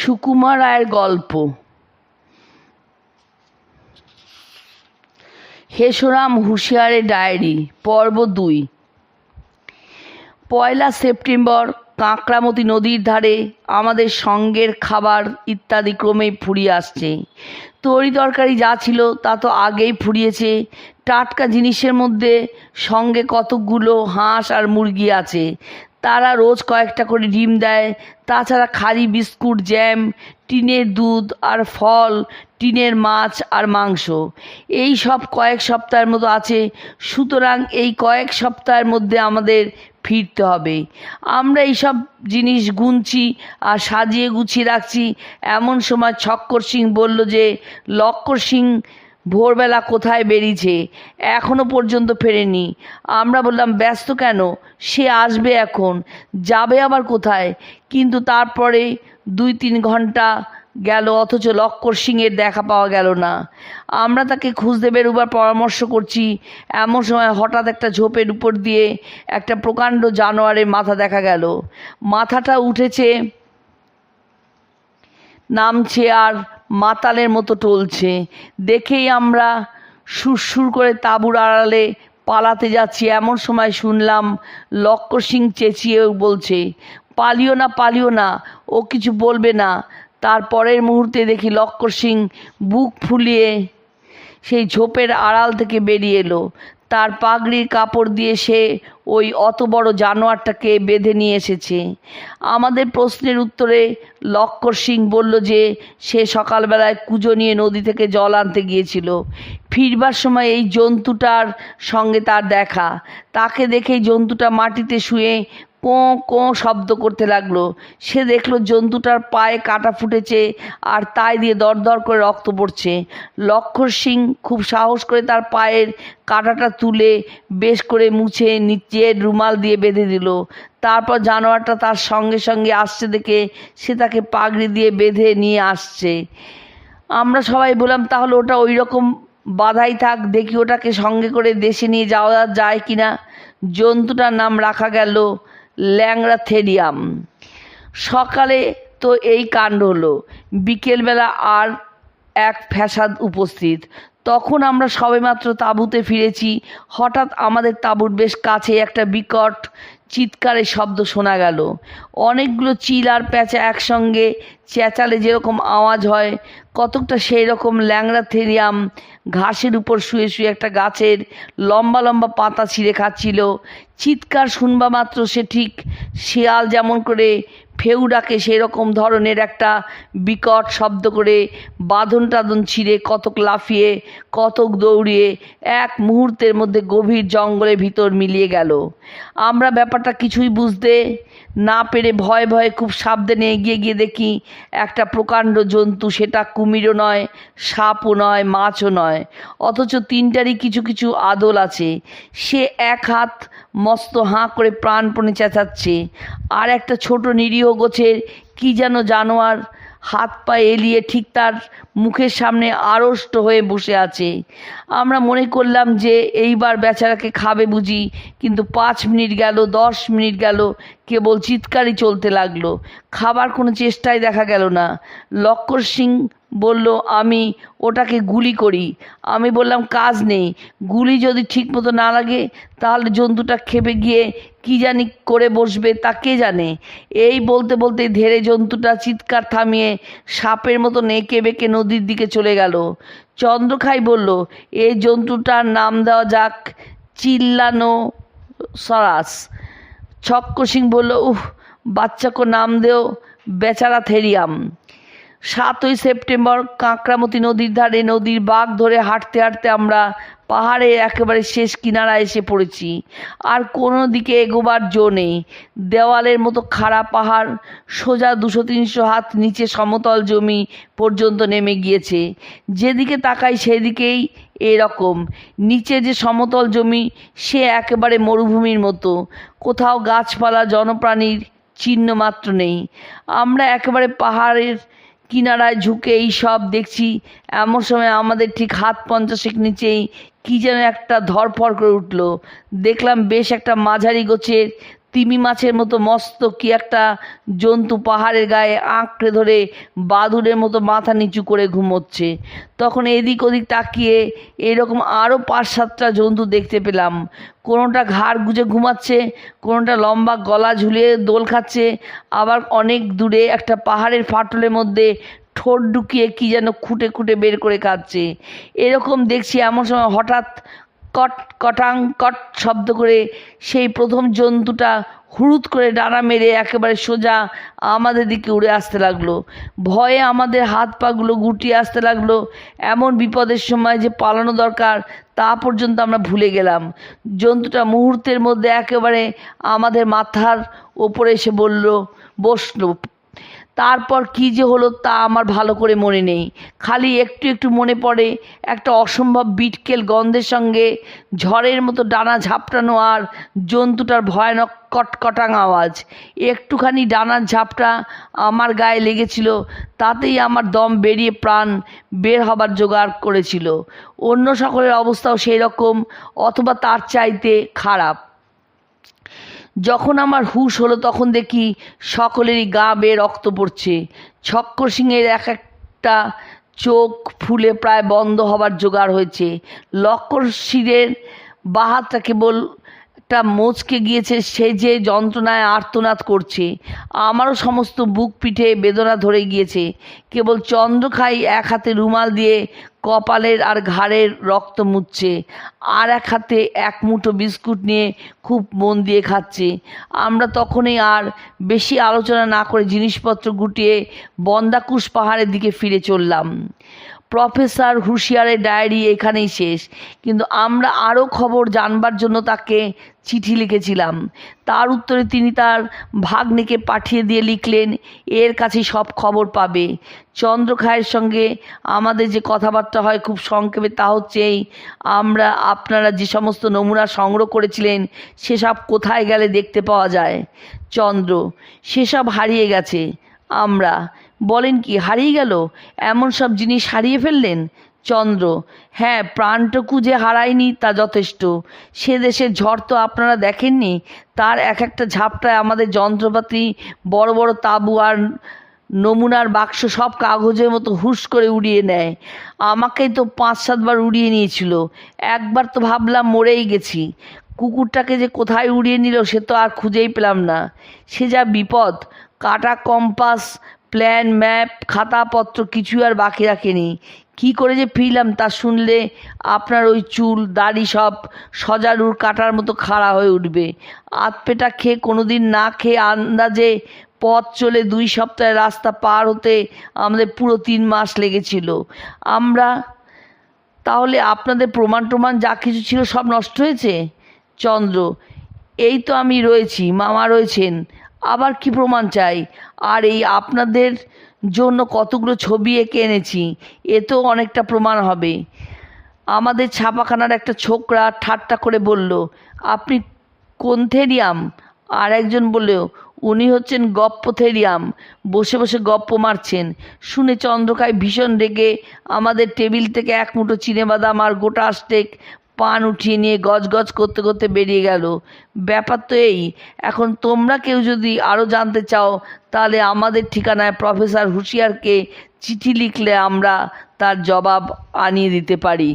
সুকুমার রায়ের গল্প। হেসরাম হুঁশিয়ারের ডায়েরি, পর্ব দুই। পয়লা সেপ্টেম্বর, কাঁকড়ামতি নদীর ধারে আমাদের সঙ্গের খাবার ইত্যাদি ক্রমেই ফুরিয়ে আসছে। তরি তরকারি যা ছিল তা তো আগেই ফুরিয়েছে। টাটকা জিনিসের মধ্যে সঙ্গে কতকগুলো হাঁস আর মুরগি আছে। তারা রোজ কয়েকটা করে ডিম দেয়। তাছাড়া খালি বিস্কুট, জ্যাম, টিনের দুধ আর ফল, টিনের মাছ আর মাংস। এই সব কয়েক সপ্তাহের মতো আছে। সুতরাং এই কয়েক সপ্তাহের মধ্যে আমাদের ফিরতে হবে। আমরা এইসব জিনিস গুনছি আর সাজিয়ে গুছিয়ে রাখছি। এমন সময় ছক্কর সিং বলল যে, লক্কর সিং ভোরবেলা কোথায় বেরিয়েছে? এখনও পর্যন্ত ফেরেনি। আমরা বললাম, ব্যস্ত কেন? সে আসবে এখন। যাবে আবার কোথায়? কিন্তু তারপরে দুই তিন ঘণ্টা গেল, অথচ লক্কর সিংয়ের দেখা পাওয়া গেল না। আমরা তাকে খুঁজতে বেরোবার পরামর্শ করছি। এমন সময় হঠাৎ একটা ঝোপের উপর দিয়ে একটা প্রকাণ্ড জানোয়ারের মাথা দেখা গেল। মাথাটা উঠেছে, নামছে আর মাতালের মতো টলছে। দেখেই আমরা সুরসুর করে তাঁবুর আড়ালে পালাতে যাচ্ছি। এমন সময় শুনলাম লক্কর সিং চেঁচিয়ে বলছে, পালিও না পালিও না, ও কিছু বলবে না। তার পরের মুহূর্তে দেখি লক্কর সিং বুক ফুলিয়ে সেই ঝোপের আড়াল থেকে বেরিয়ে এলো। তার পাগড়ির কাপড় দিয়ে সে ওই অত বড় জানোয়ারটাকে বেঁধে নিয়ে এসেছে। আমাদের প্রশ্নের উত্তরে লক্কর সিং বলল যে, সে সকালবেলায় কুজো নিয়ে নদী থেকে জল আনতে গিয়েছিল। ফিরবার সময় এই জন্তুটার সঙ্গে তার দেখা। তাকে দেখেই জন্তুটা মাটিতে শুয়ে কোঁ কোঁ শব্দ করতে লাগল। সে দেখল জন্তুটার পায়ে কাটা ফুটেছে আর তাই দিয়ে দরদর করে রক্ত পড়ছে। লক্ষর সিং খুব সাহস করে তার পায়ের কাটাটা তুলে বেশ করে মুছে নিচের রুমাল দিয়ে বেঁধে দিল। তারপর জানোয়ারটা তার সঙ্গে সঙ্গে আসছে দেখে সে তাকে পাগড়ি দিয়ে বেঁধে নিয়ে আসছে। আমরা সবাই বললাম, তাহলে ওটা ওই রকম বাধাই থাক, দেখি ওটাকে সঙ্গে করে দেশে নিয়ে যাওয়া যায় কি না জন্তুটার নাম রাখা গেল ল্যাংড়া থেরিয়াম সকালে তো এই কাণ্ড হলো। বিকেলবেলা আর এক ফ্যাসাদ উপস্থিত। তখন আমরা সবেমাত্র তাঁবুতে ফিরেছি। হঠাৎ আমাদের তাঁবুর বেশ কাছে একটা বিকট, চিৎকারের শব্দ শোনা গেল। অনেকগুলো চিল আর প্যাঁচা একসঙ্গে চেঁচালে যেরকম আওয়াজ হয়, কতকটা সেই রকম ল্যাংড়া থেরিয়াম ঘাসের উপর শুয়ে শুয়ে একটা গাছের লম্বা লম্বা পাতা ছিঁড়ে খাচ্ছিল। চিৎকার শুনবা মাত্র সে ঠিক, শিয়াল যেমন করে ফেউ ডাকে সেরকম ধরনের একটা বিকট শব্দ করে বাঁধন টাধন ছিঁড়ে, কতক লাফিয়ে, কতক দৌড়িয়ে এক মুহূর্তের মধ্যে গভীর জঙ্গলের ভিতর মিলিয়ে গেল। আমরা ব্যাপারটা কিছুই বুঝতে না পেরে ভয়ে ভয়ে খুব সাবধানে এগিয়ে গিয়ে দেখি একটা প্রকাণ্ড জন্তু। সেটা কুমিরও নয়, সাপও নয়, মাছও নয়। অথচ তিনটারই কিছু কিছু আদল আছে। সে এক হাত মস্ত হাঁ করে প্রাণপণে চেঁচাচ্ছে। আর একটা ছোট নিরীহ গোছের কী যেন জানোয়ার হাত পা এলিয়ে ঠিক তার মুখের সামনে আড়ষ্ট হয়ে বসে আছে। আমরা মনে করলাম যে এইবার বেচারাকে খাবে বুঝি, কিন্তু পাঁচ মিনিট গেল, দশ মিনিট গেল, কেবল চিৎকারই চলতে লাগল। খাবার কোনো চেষ্টাই দেখা গেল না। লক্কর সিং বলল, আমি ওটাকে গুলি করি। আমি বললাম, কাজ নেই। গুলি যদি ঠিক মতো না লাগে, তাহলে জন্তুটা খেপে গিয়ে কি জানি করে বসবে তা কে জানে? এই বলতে বলতে ধেরে জন্তুটা চিৎকার থামিয়ে সাপের মতো নেকে বেঁকে নদীর দিকে চলে গেল। চন্দ্রখাই বলল এই জন্তুটার নাম দেওয়া যাক চিল্লানো সরাস ছক্ক সিং বলল, উহ, বাচ্চাকে নাম দেও, বেচারা থেরিয়াম। সাতই সেপ্টেম্বর কাঁকড়ামতি নদীর ধারে নদীর বাঘ ধরে হাঁটতে হাঁটতে আমরা পাহাড়ে একেবারে শেষ কিনারা এসে পড়েছি। আর কোনো দিকে এগোবার জো নেই। দেওয়ালের মতো খাড়া পাহাড়, সোজা দুশো তিনশো হাত নিচে সমতল জমি পর্যন্ত নেমে গিয়েছে। যেদিকে তাকাই সেদিকেই এরকম। নিচে যে সমতল জমি, সে একেবারে মরুভূমির মতো। কোথাও গাছপালা, জনপ্রাণীর চিহ্ন মাত্র নেই। আমরা একেবারে পাহাড়ের কিনারায় ঝুঁকে এই সব দেখছি। এমন সময় আমাদের ঠিক হাত পঞ্চাশেক নিচেই কী যেন একটা ধরফর করে উঠল। দেখলাম বেশ একটা মাঝারি গোছের তিমি মাছের মতো মস্ত কি একটা জন্তু পাহাড়ের গায়ে আঁকড়ে ধরে বাদুড়ের মতো মাথা নিচু করে ঘুমোচ্ছে। তখন এদিক ওদিক তাকিয়ে এরকম আরও পাঁচ সাতটা জন্তু দেখতে পেলাম। কোনোটা ঘাড় গুজে ঘুমাচ্ছে, কোনোটা লম্বা গলা ঝুলিয়ে দোল খাচ্ছে, আবার অনেক দূরে একটা পাহাড়ের ফাটলের মধ্যে ঠোঁট ঢুকিয়ে কি যেন খুঁটে খুঁটে বের করে খাচ্ছে এরকম দেখছি এমন সময় হঠাৎ কট, কটাং, কট শব্দ করে সেই প্রথম জন্তুটা হুড়ুত করে ডানা মেরে একেবারে সোজা আমাদের দিকে উড়ে আসতে লাগল। ভয়ে আমাদের হাত পাগুলো গুটিয়ে আসতে লাগল। এমন বিপদের সময় যে পালানো দরকার, তা পর্যন্ত আমরা ভুলে গেলাম। জন্তুটা মুহূর্তের মধ্যে একেবারে আমাদের মাথার ওপরে এসে বলল, বসল তারপর কি যে হলো তা আমার ভালো করে মনে নেই। খালি একটু একটু মনে পড়ে একটা অসম্ভব বিটকেল গন্ধের সঙ্গে, ঝড়ের মতো ডানা ঝাপটানো আর জন্তুটার ভয়ানক কটকটাং আওয়াজ। একটুখানি ডানার ঝাপটা আমার গায়ে লেগেছিল, তাতেই আমার দম বেরিয়ে প্রাণ বের হবার জোগাড় করেছিল। অন্য সকলের অবস্থাও সেই রকম, অথবা তার চাইতে খারাপ। যখন আমার হুশ হলো তখন দেখি সকলেরই গা বেয়ে রক্ত পড়ছে। ছক্কর সিংয়ের এক একটা চোখ ফুলে প্রায় বন্ধ হবার জোগাড় হয়েছে। লক্কর শিরের বাহাতটা কেবল একটা মোচকে গিয়েছে, সে যে যন্ত্রণায় আর্তনাদ করছে। আমারও সমস্ত বুক পিঠে বেদনা ধরে গিয়েছে। কেবল চন্দ্রখাই এক হাতে রুমাল দিয়ে কপালের আর ঘাড়ের রক্ত মুচ্ছে আর এক হাতে এক মুঠো বিস্কুট নিয়ে খুব মন দিয়ে খাচ্ছে। আমরা তখনই আর বেশি আলোচনা না করে জিনিসপত্র গুটিয়ে বন্দাকুশ পাহাড়ের দিকে ফিরে চললাম। প্রফেসর হুঁশিয়ারের ডায়েরি এখানেই শেষ। কিন্তু আমরা আরও খবর জানবার জন্য তাকে চিঠি লিখেছিলাম। তার উত্তরে তিনি তার ভাগ্নেকে পাঠিয়ে দিয়ে লিখলেন, এর কাছে সব খবর পাবে। চন্দ্রখায়ের সঙ্গে আমাদের যে কথাবার্তা হয় খুব সংক্ষেপে, তা হচ্ছে আমরা আপনারা যে সমস্ত নমুনা সংগ্রহ করেছিলেন, সেসব কোথায় গেলে দেখতে পাওয়া যায়? চন্দ্র, সেসব হারিয়ে গেছে। আমরা বলেন কি, হারিয়ে গেল। এমন সব জিনিস হারিয়ে ফেললেন? চন্দ্র হ্যাঁ প্রাণটুকু যে হারায়নি তা যথেষ্ট। সে দেশের ঝড় তো আপনারা দেখেননি, তার এক একটা ঝাপটায় আমাদের যন্ত্রপাতি, বড় বড় তাঁবু আর নমুনার বাক্স সব কাগজের মতো হুশ করে উড়িয়ে নেয়। আমাকেই তো পাঁচ সাতবার উড়িয়ে নিয়েছিল। একবার তো ভাবলাম মরেই গেছি। কুকুরটাকে যে কোথায় উড়িয়ে নিল সে তো আর খুঁজেই পেলাম না। সে যা বিপদ, কাটা কম্পাস প্ল্যান ম্যাপ খাতাপত্র কিছু আর বাকি রাখেনি। কি করে যে ফিরলাম তা শুনলে আপনার ওই চুল, দাড়ি সব সজারুর কাটার মতো খাড়া হয়ে উঠবে। আতপেটা খেয়ে কোনো দিন না খেয়ে আন্দাজে পথ চলে দুই সপ্তাহের রাস্তা পার হতে আমাদের পুরো তিন মাস লেগেছিল। আমরা তাহলে আপনাদের প্রমাণ টমাণ যা কিছু ছিল সব নষ্ট হয়েছে? চন্দ্র, এই তো আমি রয়েছি, মামা রয়েছেন। আবার কি প্রমাণ চাই? আর এই আপনাদের জন্য কতগুলো ছবি এঁকে এনেছি এতেও অনেকটা প্রমাণ হবে। আমাদের ছাপাখানার একটা ছোকরা ঠাট্টা করে বলল, আপনি কোনথেরিয়াম? আর একজন বললেও উনি হচ্ছেন গপ্পথেরিয়াম। বসে বসে গপ্প মারছেন। শুনে চন্দ্রকায় ভীষণ রেগে আমাদের টেবিল থেকে এক মুঠো চিনেবাদাম আর গোটা আস্টেক পান উঠিয়ে নিয়ে গজগজ করতে করতে বেরিয়ে গেল। ব্যাপার তো এই, এখন তোমরা কেউ যদি আরও জানতে চাও, তাহলে আমাদের ঠিকানায় প্রফেসর হুঁশিয়ারকে চিঠি লিখলে আমরা তার জবাব আনিয়ে দিতে পারি।